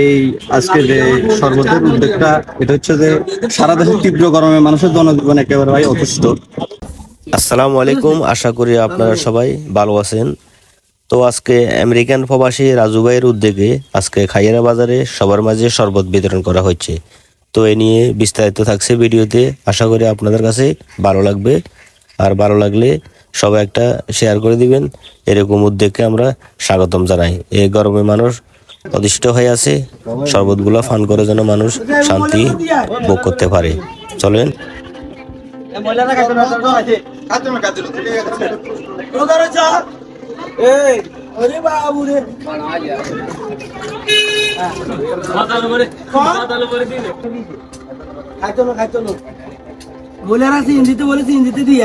এই যে উদ্যোগটা, এটা হচ্ছে যে সারা দেশের তীব্র গরমে মানুষের জনজীবন একেবারে ভাই অসুস্থ। আসসালামু আলাইকুম, আশা করি আপনারা সবাই ভালো আছেন। তো আজকে আমেরিকান প্রবাসী রাজু ভাইয়ের উদ্যোগে আজকে খাইয়ারা বাজারে সবার মাঝে শরবত বিতরণ করা হচ্ছে। তো এ নিয়ে বিস্তারিত থাকছে ভিডিওতে। আশা করি আপনাদের কাছে ভালো লাগবে। আর ভালো লাগলে সবাই একটা শেয়ার করে দিবেন। এরকম উদ্যোগকে আমরা স্বাগতম জানাই। এই গরমে মানুষ অদিষ্ট হয়ে আছে। শরবতগুলো ফান করে যেন মানুষ শান্তি ভোগ করতে পারে। চলেন। বলে হিন্দিতে বলেছি হিন্দিতে দিয়ে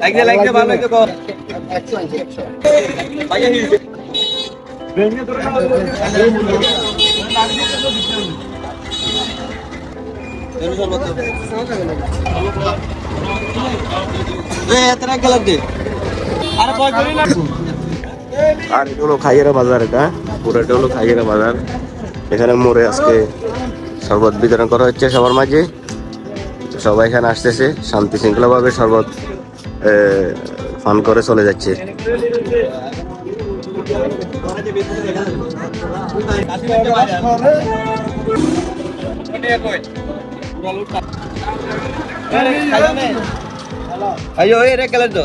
লাগছে লাগছে ভালো লাগছে কর আর এটা হলো খাইয়েরা বাজার এটা। পুরোটা হলো খাইয়েরা বাজার। এখানে মোড়ে আজকে শরবত বিতরণ করা হচ্ছে সবার মাঝে। সবাই এখানে আসতেছে শান্তি শৃঙ্খলাভাবে শরবত এ, পান করে চলে যাচ্ছে। আইও এটা গেলে তো।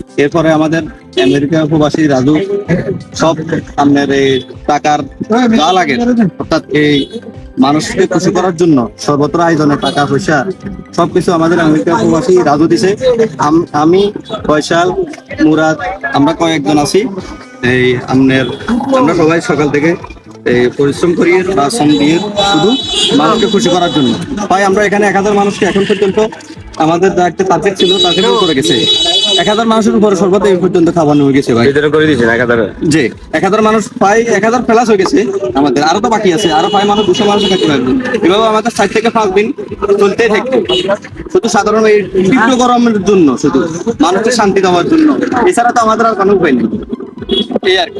এরপরে আমাদের আমেরিকা প্রবাসী রাজু সব আপনার এই টাকার যা লাগে, অর্থাৎ এই মানুষকে খুশি করার জন্য সর্বত্র আয়োজনের টাকা, পয়সা, সবকিছু আমাদের আমেরিকা প্রবাসী রাজু দিছে। আমি ফয়সাল, মুরাদ, আমরা কয়েকজন আছি। এই আপনার আমরা সবাই সকাল থেকে এই পরিশ্রম করি বা শ্রম দিয়ে শুধু মানুষকে খুশি করার জন্য। তাই আমরা এখানে এক হাজার মানুষকে এখন পর্যন্ত আমাদের যা একটা টার্গেট ছিল টার্গেট করে গেছে। এক হাজার মানুষের উপরে সর্বত এই পর্যন্ত খাওয়ানো হয়ে গেছে ভাই। বিতরণ করে দিয়েছেন এক হাজার? জি এক হাজার মানুষ প্রায় এক হাজার প্লাস হয়ে গেছে আমাদের আরও তো বাকি আছে আরও প্রায় মানুষ দুশো মানুষ থাকতে পারবে এভাবে আমাদের সাত থেকে পাঁচ দিন চলতেই থাকবে। শুধু সাধারণ এই তীব্র গরমের জন্য শুধু মানুষকে শান্তি দেওয়ার জন্য। এছাড়া তো আমাদের আর কোনো উপায় নেই। এই আর কি।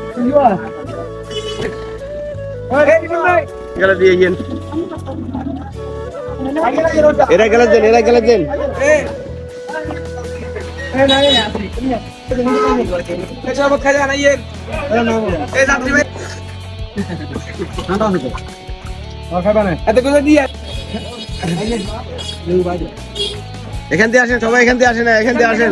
গেলে দিয়ে এরা দেন এরা দেন এখান থেকে আসেন, সবাই এখান থেকে আসেন এখান থেকে আসেন।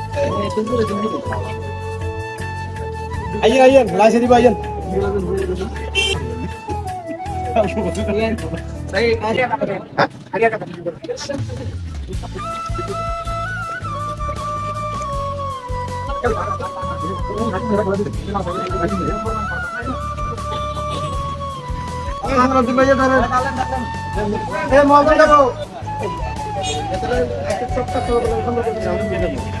Ayo ayo, lagi di Ayo, ayo. Ayo, mau Ayo, ayo. Ayo, ayo. Ayo, ayo. Ayo, ayo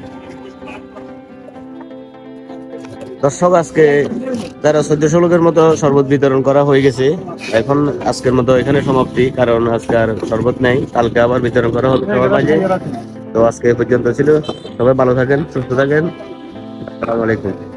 দর্শক, আজকে তারা চোদ্দশো লোকের মতো শরবত বিতরণ করা হয়ে গেছে। এখন আজকের মতো এখানে সমাপ্তি, কারণ আজকে আর শরবত নেই। কালকে আবার বিতরণ করা হবে সবার মাঝে। তো আজকে পর্যন্ত ছিল। সবাই ভালো থাকেন, সুস্থ থাকেন। আসসালামু আলাইকুম।